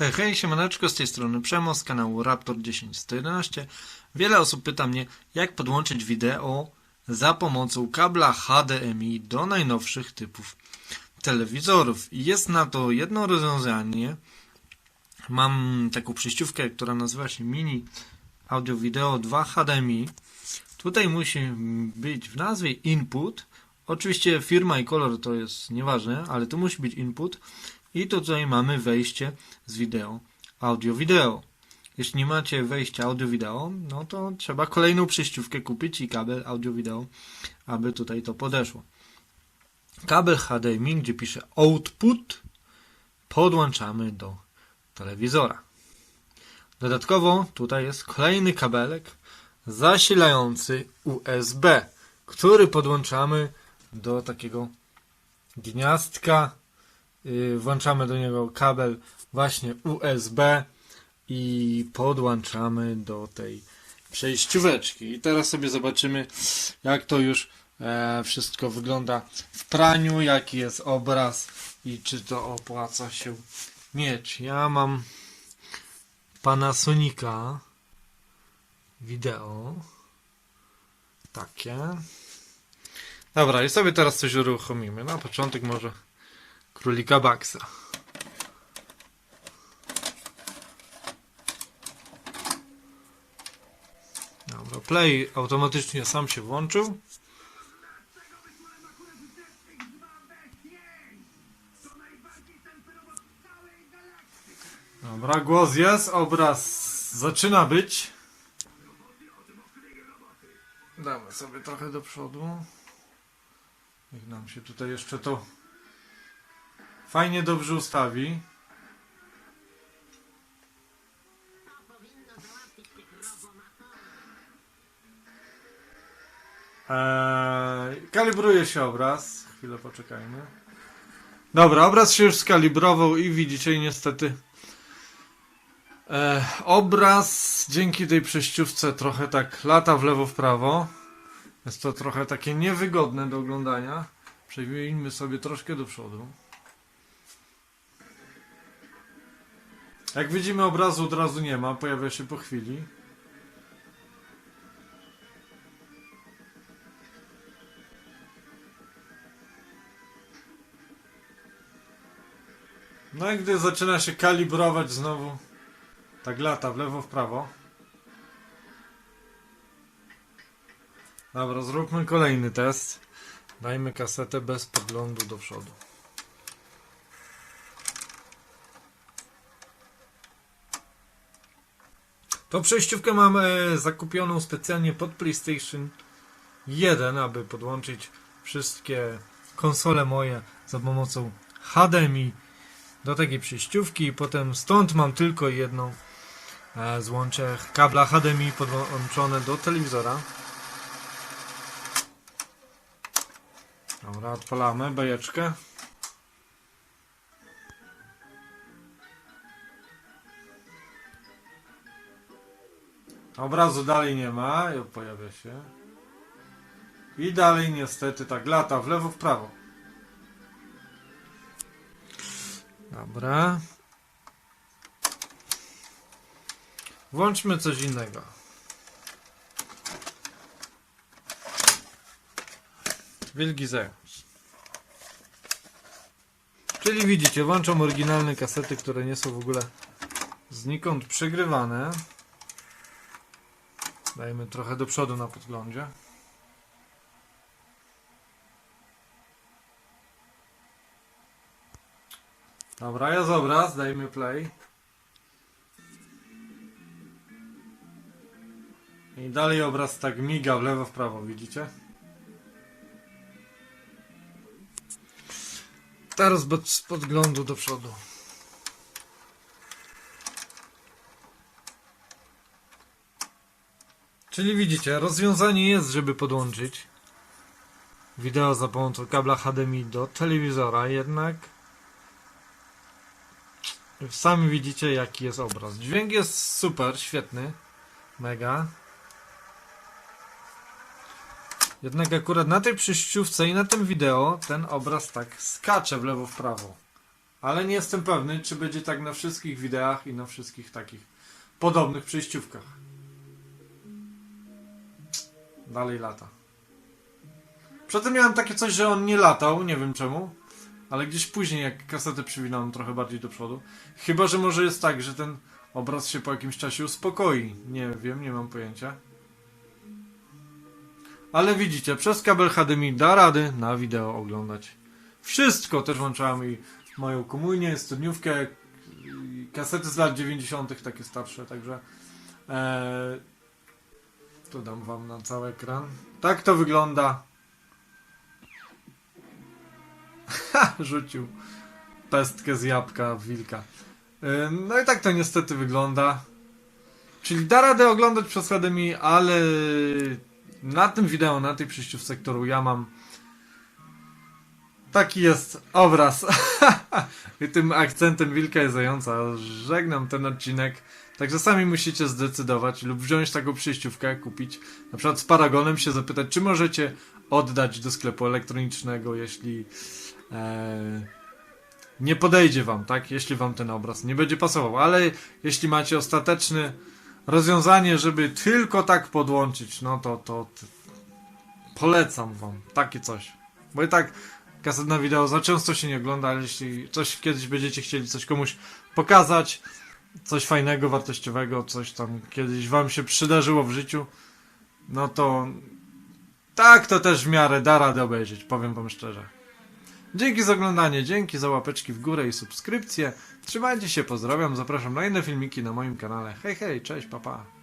Hej, hej, siemaneczko, z tej strony Przemo z kanału Raptor 10111. Wiele osób pyta mnie, jak podłączyć wideo za pomocą kabla HDMI do najnowszych typów telewizorów. I jest na to jedno rozwiązanie. Mam taką przejściówkę, która nazywa się Mini Audio Video 2 HDMI. Tutaj musi być w nazwie input. Oczywiście firma i kolor to jest nieważne, ale tu musi być input. I tutaj mamy wejście z wideo, audio-wideo. Jeśli nie macie wejścia audio-wideo, no to trzeba kolejną przejściówkę kupić i kabel audio-wideo, aby tutaj to podeszło. Kabel HDMI, gdzie pisze output, podłączamy do telewizora. Dodatkowo tutaj jest kolejny kabelek zasilający USB, który podłączamy do takiego gniazdka włączamy do niego kabel właśnie USB i podłączamy do tej przejścióweczki. I teraz sobie zobaczymy, jak to już e, wszystko wygląda w praniu, jaki jest obraz i czy to opłaca się mieć. Ja mam Panasonica wideo takie. Dobra, i sobie teraz coś uruchomimy. Na początek może królika Baxa. Dobra, play automatycznie sam się włączył. Dobra, głos jest, obraz zaczyna być. Damy sobie trochę do przodu. Niech nam się tutaj jeszcze to fajnie dobrze ustawi. Eee, kalibruje się obraz. Chwilę poczekajmy. Dobra, obraz się już skalibrował i widzicie, niestety e, obraz dzięki tej przejściówce trochę tak lata w lewo w prawo. Jest to trochę takie niewygodne do oglądania. Przewieźmy sobie troszkę do przodu. Jak widzimy obrazu od razu nie ma, pojawia się po chwili. No i gdy zaczyna się kalibrować znowu, tak lata w lewo, w prawo. Dobra, zróbmy kolejny test. Dajmy kasetę bez podglądu do przodu. Tą przejściówkę mam e, zakupioną specjalnie pod PlayStation 1, aby podłączyć wszystkie konsole moje za pomocą HDMI do takiej przejściówki i potem stąd mam tylko jedną e, złącze kabla HDMI podłączone do telewizora. Dobra, odpalamy bajeczkę. Obrazu dalej nie ma, i pojawia się. I dalej niestety tak lata w lewo, w prawo. Dobra. Włączmy coś innego. Wielki Zeus. Czyli widzicie, włączam oryginalne kasety, które nie są w ogóle znikąd przegrywane. Dajmy trochę do przodu na podglądzie. Dobra, jest obraz, dajmy play. I dalej obraz tak miga w lewo, w prawo, widzicie? Teraz bez podglądu do przodu. Czyli widzicie, rozwiązanie jest, żeby podłączyć wideo za pomocą kabla HDMI do telewizora, jednak sami widzicie jaki jest obraz. Dźwięk jest super, świetny, mega. Jednak akurat na tej przejściówce i na tym wideo ten obraz tak skacze w lewo w prawo. Ale nie jestem pewny, czy będzie tak na wszystkich wideach i na wszystkich takich podobnych przejściówkach. Dalej lata. Przedtem miałem takie coś, że on nie latał, nie wiem czemu. Ale gdzieś później, jak kasetę przywinąłem trochę bardziej do przodu. Chyba, że może jest tak, że ten obraz się po jakimś czasie uspokoi. Nie wiem, nie mam pojęcia. Ale widzicie, przez kabel HDMI da rady na wideo oglądać. Wszystko też włączałem i moją komunię, studniówkę, kasety z lat 90. takie starsze, także e, tu dam wam na cały ekran. Tak to wygląda. Ha, rzucił pestkę z jabłka w wilka. No i tak to niestety wygląda. Czyli da radę oglądać przez HDMI, ale na tym wideo, na tej przejściówce, którą ja mam, taki jest obraz. I tym akcentem wilka i zająca żegnam ten odcinek. Także sami musicie zdecydować lub wziąć taką przejściówkę, kupić. Na przykład z Paragonem się zapytać, czy możecie oddać do sklepu elektronicznego, jeśli e, nie podejdzie wam, tak? Jeśli wam ten obraz nie będzie pasował. Ale jeśli macie ostateczny rozwiązanie, żeby tylko tak podłączyć, no to, to, to polecam wam takie coś. Bo i tak kaset na wideo za często się nie ogląda, ale jeśli coś kiedyś będziecie chcieli coś komuś pokazać, coś fajnego, wartościowego, coś tam kiedyś wam się przydarzyło w życiu, no to tak to też w miarę da radę obejrzeć, powiem wam szczerze. Dzięki za oglądanie, dzięki za łapeczki w górę i subskrypcje. Trzymajcie się, pozdrawiam, zapraszam na inne filmiki na moim kanale. Hej, hej, cześć, papa. Pa.